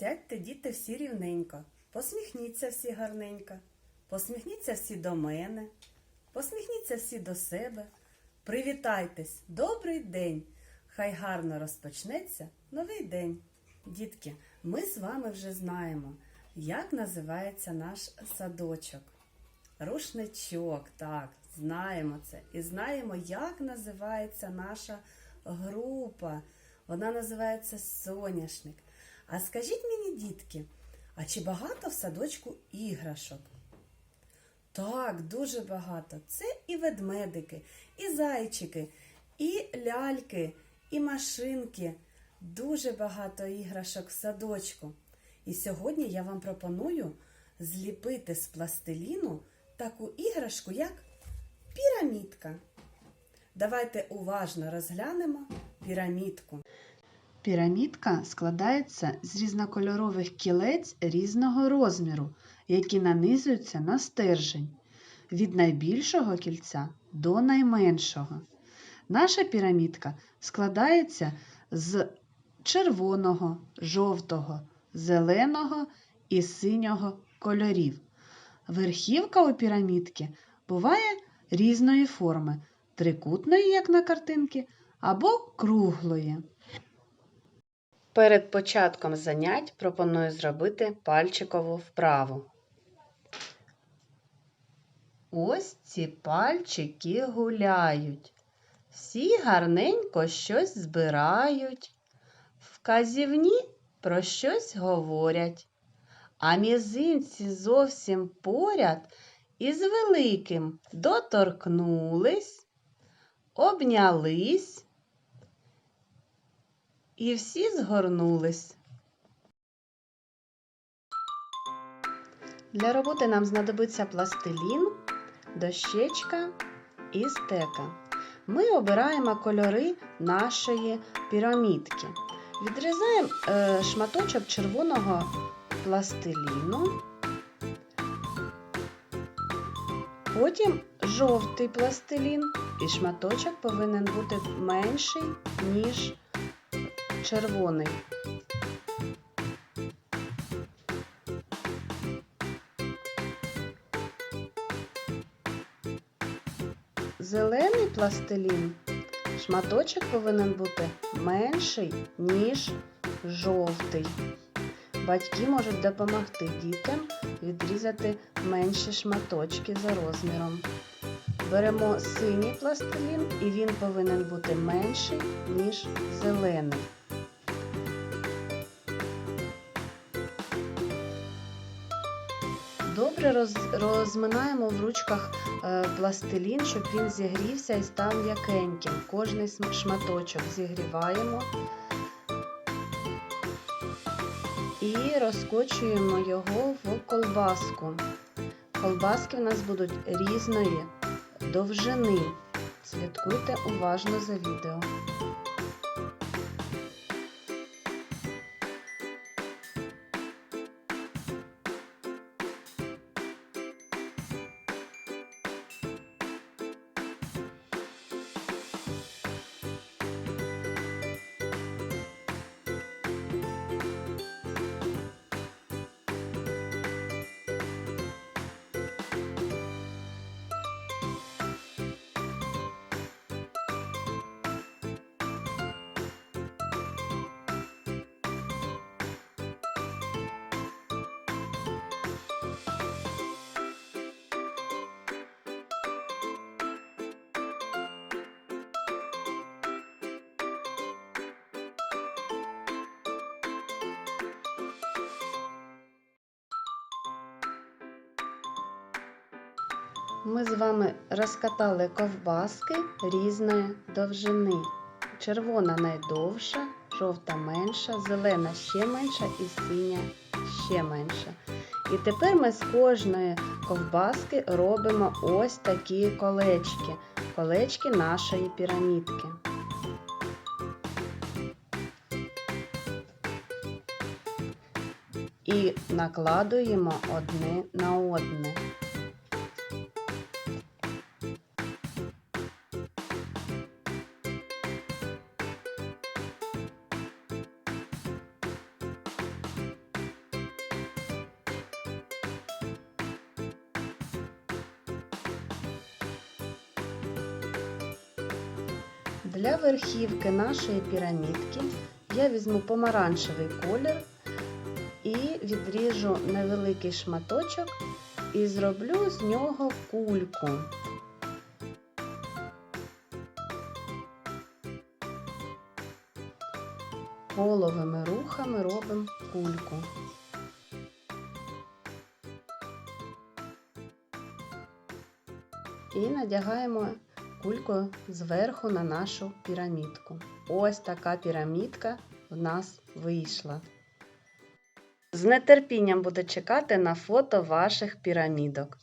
Сядьте, діти, всі рівненько, посміхніться всі гарненько, посміхніться всі до мене, посміхніться всі до себе. Привітайтесь, добрий день! Хай гарно розпочнеться новий день. Дітки, ми з вами вже знаємо, як називається наш садочок. Рушничок, так, знаємо це. І знаємо, як називається наша група. Вона називається соняшник. А скажіть мені, дітки, а чи багато в садочку іграшок? Так, дуже багато. Це і ведмедики, і зайчики, і ляльки, і машинки. Дуже багато іграшок в садочку. І сьогодні я вам пропоную зліпити з пластиліну таку іграшку, як пірамідка. Давайте уважно розглянемо пірамідку. Пірамідка складається з різнокольорових кілець різного розміру, які нанизуються на стержень від найбільшого кільця до найменшого. Наша пірамідка складається з червоного, жовтого, зеленого і синього кольорів. Верхівка у пірамідки буває різної форми трикутної, як на картинці, або круглої. Перед початком занять пропоную зробити пальчикову вправу. Ось ці пальчики гуляють. Всі гарненько щось збирають. Вказівні про щось говорять. А мізинці зовсім поряд із великим доторкнулись, обнялись і всі згорнулись. Для роботи нам знадобиться пластилін, дощечка і стека. Ми обираємо кольори нашої пірамідки. Відрізаємо е, шматочок червоного пластиліну, потім жовтий пластилін, і шматочок повинен бути менший, ніж червоний. Зелений пластилін шматочок повинен бути менший, ніж жовтий. Батьки можуть допомогти дітям відрізати менші шматочки за розміром. Беремо синій пластилін і він повинен бути менший, ніж зелений. Добре роз, розминаємо в ручках е, пластилін, щоб він зігрівся і став м'якеньким. Кожний шматочок зігріваємо і розкочуємо його в колбаску. Колбаски в нас будуть різної довжини. Слідкуйте уважно за відео. Ми з вами розкатали ковбаски різної довжини. Червона найдовша, жовта менша, зелена ще менша і синя ще менша. І тепер ми з кожної ковбаски робимо ось такі колечки. Колечки нашої пірамідки. І накладуємо одне на одне. Для верхівки нашої пірамідки я візьму помаранчевий колір і відріжу невеликий шматочок і зроблю з нього кульку. Головими рухами робимо кульку. І надягаємо кульку зверху на нашу пірамідку. Ось така пірамідка в нас вийшла. З нетерпінням буду чекати на фото ваших пірамідок.